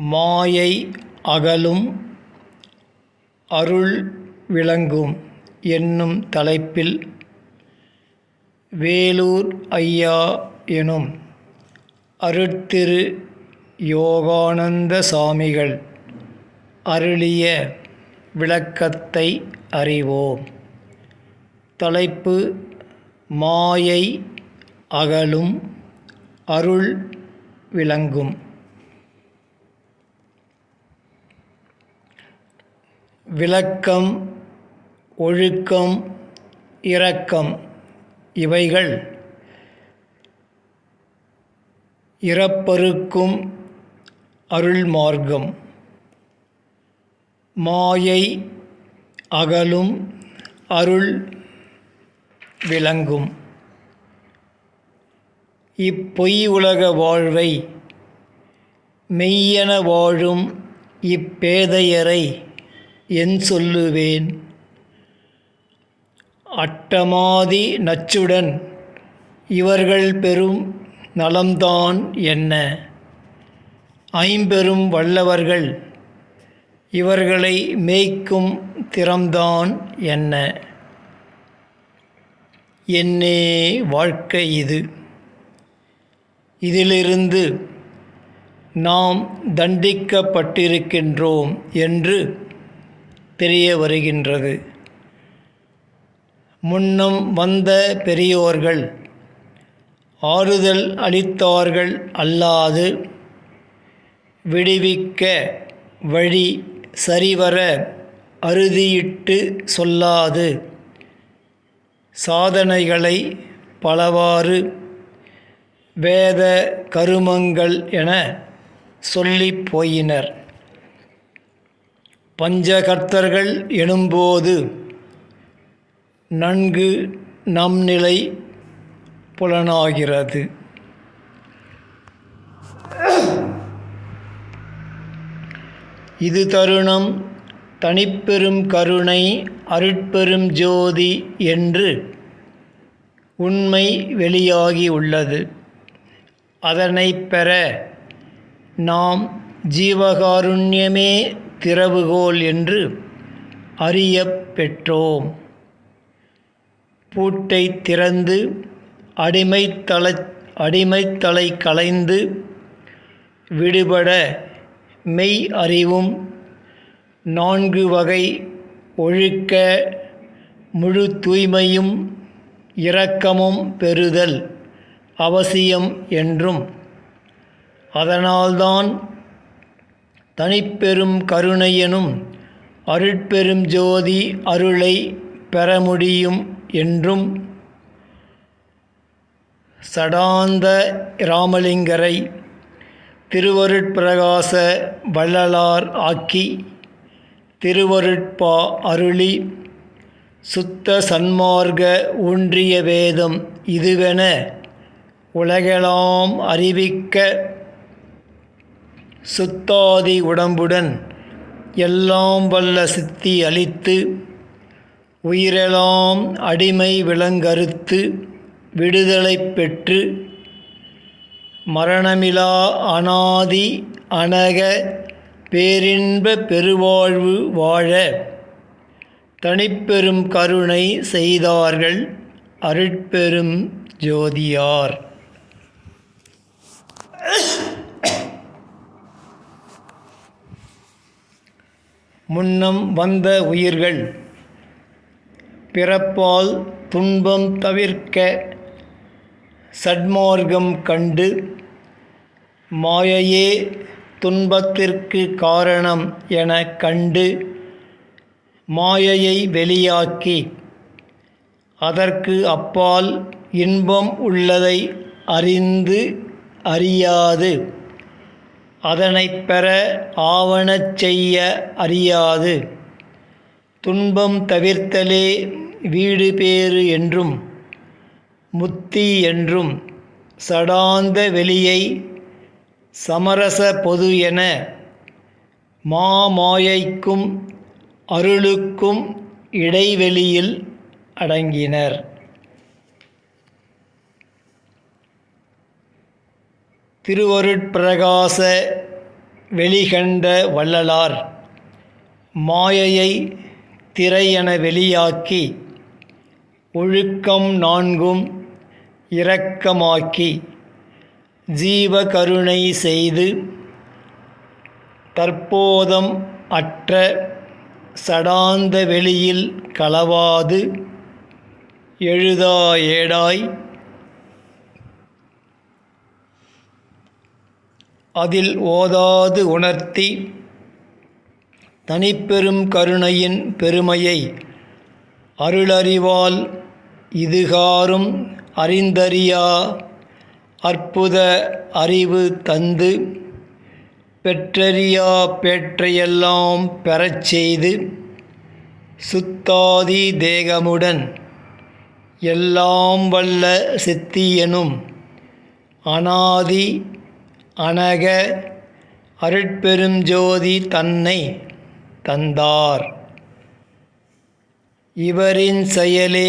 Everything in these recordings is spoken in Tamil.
மாயை அகலும் அருள் விளங்கும் என்னும் தலைப்பில் வேலூர் ஐயா எனும் அருட்திரு யோகானந்த சாமிகள் அருளிய விளக்கத்தை அறிவோம். தலைப்பு மாயை அகலும் அருள் விளங்கும் விளக்கம் ஒழுக்கம் இரக்கம். இவைகள் இறப்பருக்கும் அருள் மார்க்கம் மாயை அகலும் அருள் விளங்கும். இப்பொய் உலக வாழ்வை மெய்யென வாழும் இப்பேதையரை என் சொல்லுவேன். அட்டமாதி நச்சுடன் இவர்கள் பெறும் நலம்தான் என்ன? ஐம்பெரும் வல்லவர்கள் இவர்களை மேய்க்கும் திறம்தான் என்ன? என்னே வாழ்க்கை இது. இதிலிருந்து நாம் தண்டிக்கப்பட்டிருக்கின்றோம் என்று தெரிய வருகின்றது. முன்னம் வந்த பெரியோர்கள் ஆறுதல் அளித்தார்கள் அல்லாது விடுவிக்க வழி சரிவர அறுதியிட்டு சொல்லாது. சாதனைகளை பலவாறு வேத கருமங்கள் என சொல்லி போயினர். பஞ்சகர்த்தர்கள் எனும்போது நன்கு நம் நிலை புலனாகிறது. இது தருணம் தனிப்பெரும் கருணை அருட்பெரும் ஜோதி என்று உண்மை வெளியாகி உள்ளது. அதனை பெற நாம் ஜீவகாருண்யமே திறவுகோல் என்று அறியப் பெற்றோம். பூட்டை திறந்து அடிமைத்தள அடிமைத்தலை களைந்து விடுபட மெய் அறிவும் நான்கு வகை ஒழுக்க முழு தூய்மையும் இரக்கமும் பெறுதல் அவசியம் என்றும். அதனால்தான் தனிப்பெரும் கருணையனும் அருட்பெரும் ஜோதி அருளை பெற முடியும் என்றும் சடாந்த இராமலிங்கரை திருவருட்பிரகாச வள்ளலார் ஆக்கி திருவருட்பா அருளி சுத்த சன்மார்க்க ஊன்றிய வேதம் இதுவென உலகெலாம் அறிவிக்க சுத்தாதி உடம்புடன் எல்லாம் வல்ல சித்தி அளித்து உயிரெலாம் அடிமை விலங்கறுத்து விடுதலை பெற்று மரணமிலா அனாதி அனக பேரின்ப பெருவாழ்வு வாழ தனிப்பெரும் கருணை செய்தார்கள் அருட்பெரும் ஜோதியார். முன்னம் வந்த உயிர்கள். பிறப்பால் துன்பம் தவிர்க்க சட்மார்க்கம் கண்டு மாயையே துன்பத்திற்கு காரணம் என கண்டு மாயையை வெளியாக்கி அதற்கு அப்பால் இன்பம் உள்ளதை அறிந்து அறியாது. அதனைப் பெற ஆவண செய்ய அறியாது. துன்பம் தவிர்த்தலே வீடு பேறு என்றும் முத்தி என்றும் சடாந்த வெளியை சமரச பொது என மாமாயைக்கும் அருளுக்கும் இடைவெளியில் அடங்கினர். திருவருட்பிரகாச வெளிகண்ட வள்ளலார் மாயையை திரையென வெளியாக்கி ஒழுக்கம் நான்கும் இரக்கமாக்கி ஜீவகருணை செய்து தற்போதம் அற்ற சடாந்த வெளியில் களவாது எழுதா ஏடாய் அதில் ஓதாது உணர்த்தி தனிப்பெரும் கருணையின் பெருமையை அருளறிவால் இதுகாரும் அறிந்தறியா அற்புத அறிவு தந்து பெற்றறியா பேற்றையெல்லாம் பெறச் செய்து சுத்தாதி தேகமுடன் எல்லாம் வல்ல சித்தியனும் அனாதி அனக அருட்பெருஞ்சோதி தன்னை தந்தார். இவரின் செயலே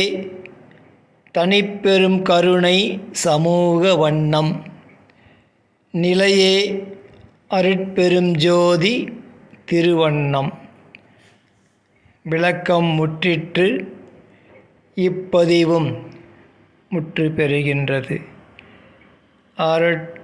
தனிப்பெரும் கருணை சமூக வண்ணம். நிலையே அருட்பெரும் ஜோதி திருவண்ணம். விளக்கம் முற்றிற்று இப்பதிவும் முற்று பெறுகின்றது